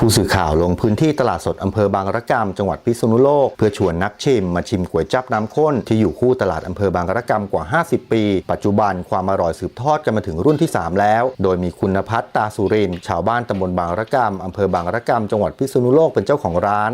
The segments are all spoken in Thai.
ผู้สื่อข่าวลงพื้นที่ตลาดสดอำเภอบางระกำจังหวัดพิษณุโลก เพื่อชวนนักชิมมาชิมก๋วยจับน้ำข้นที่อยู่คู่ตลาดอำเภอบางระกำกว่า 50 ปี ปัจจุบันความอร่อยสืบทอดกันมาถึงรุ่นที่ 3 แล้ว โดยมีคุณพัฒน์ตาสุรินชาวบ้านตำบลบางระกำอำเภอบางระกำจังหวัดพิษณุโลกเป็นเจ้าของร้าน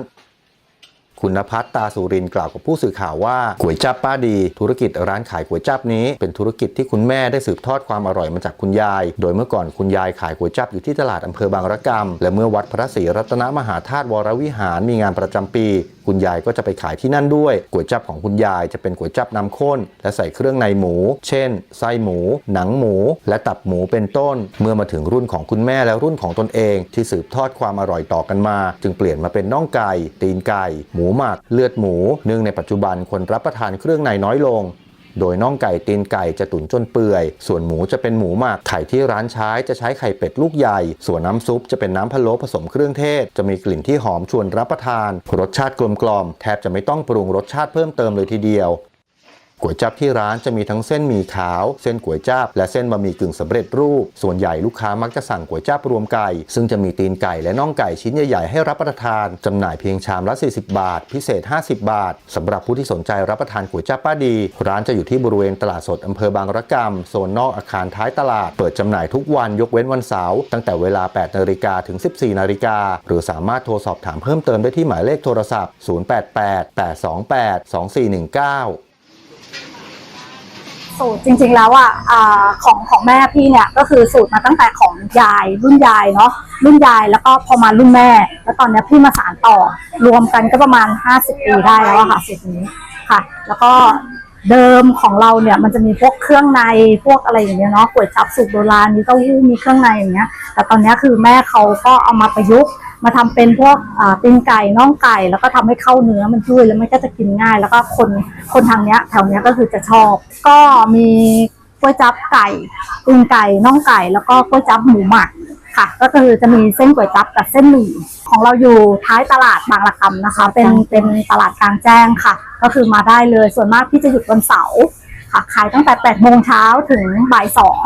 คุณพัฒตาสุรินกล่าวกับผู้สื่อข่าวว่าก๋วยจับป้าดี ธุรกิจร้านขายก๋วยจับนี้ เป็นธุรกิจที่คุณแม่ได้สืบทอดความอร่อยมาจากคุณยาย โดยเมื่อก่อนคุณยายขายก๋วยจับอยู่ที่ตลาดอำเภอบางระกำและเมื่อวัดพระศรีรัตนมหาธาตุวรวิหารมีงานประจำปีคุณยายก็จะไปขายที่นั่นด้วยก๋วยจับของคุณยายจะเป็นก๋วยจับน้ำข้น และใส่เครื่องในหมู เช่น ไส้หมู หนังหมู และตับหมูเป็นต้น เมื่อมาถึงรุ่นของคุณแม่และรุ่นของตนเอง ที่สืบทอดความอร่อยต่อกันมา จึงเปลี่ยนมาเป็นน่องไก่ ตีนไก่ หมูหมัก เลือดหมู เนื่องในปัจจุบันคนรับประทานเครื่องในน้อยลง โดยน่องไก่ตีนไก่จะตุ๋นจนเปื่อย ส่วนหมูจะเป็นหมูหมักไข่ที่ร้านใช้จะใช้ไข่เป็ดลูกใหญ่ ส่วนน้ำซุปจะเป็นน้ำพะโล้ผสมเครื่องเทศ จะมีกลิ่นที่หอมชวนรับประทาน รสชาติกลมกล่อมแทบจะไม่ต้องปรุงรสชาติเพิ่มเติมเลยทีเดียว ก๋วยจับที่ร้านจะมีทั้งเส้นหมี่ขาว เส้นก๋วยจับและเส้นบะหมี่กึ่งสำเร็จรูป ส่วนใหญ่ลูกค้ามักจะสั่งก๋วยจับรวมไก่ ซึ่งจะมีตีนไก่และน่องไก่ชิ้นใหญ่ๆให้รับประทานจำหน่ายเพียงชามละ 40 บาท พิเศษ 50 บาทสำหรับผู้ที่สนใจรับประทานก๋วยจับป้าดี ร้านจะอยู่ที่บริเวณตลาดสดอำเภอบางระกำโซนนอกอาคารท้ายตลาด เปิดจำหน่ายทุกวันยกเว้นวันเสาร์ตั้งแต่เวลา 8นาฬิกาถึง 14นาฬิกาหรือสามารถโทรสอบถามเพิ่มเติมได้ที่หมายเลขโทรศัพท์ 088 828 2419 สูตรจริง ๆ แล้วอะอ่าของของแม่พี่เนี่ยก็คือสูตรมาตั้งแต่ของยายรุ่นยายเนาะรุ่นยายแล้วก็พอมารุ่นแม่ แล้วตอนนี้พี่มาสานต่อรวมกันก็ประมาณ 50 ปีได้แล้วอะค่ะสูตรนี้ค่ะ แล้วก็เดิมของเราเนี่ยมันจะมีพวกเครื่องในพวกอะไรอย่างเงี้ยเนาะก๋วยจับสูตรโบราณมีเต้าหู้มีเครื่องในอย่างเงี้ย แต่ตอนนี้คือแม่เขาก็เอามาประยุกต์ มาทำเป็นพวกอ่าตีนไก่น่องไก่แล้วก็ทำให้เข้าเนื้อมันช่วยแล้วมันก็จะกินง่าย แล้วก็คนคนทางเนี้ยแถวเนี้ยก็คือจะชอบ ก็มีก๋วยจั๊บไก่ตีนไก่น่องไก่ แล้วก็ก๋วยจั๊บหมูหมักค่ะ ก็คือจะมีเส้นก๋วยจั๊บกับเส้นหมี่ของเราอยู่ท้ายตลาดบางระกำนะคะ เป็นเป็นตลาดกลางแจ้งค่ะ ก็คือมาได้เลยส่วนมากพี่จะหยุดวันเสาร์ค่ะขายตั้งแต่8โมงเช้าถึงบ่ายสอง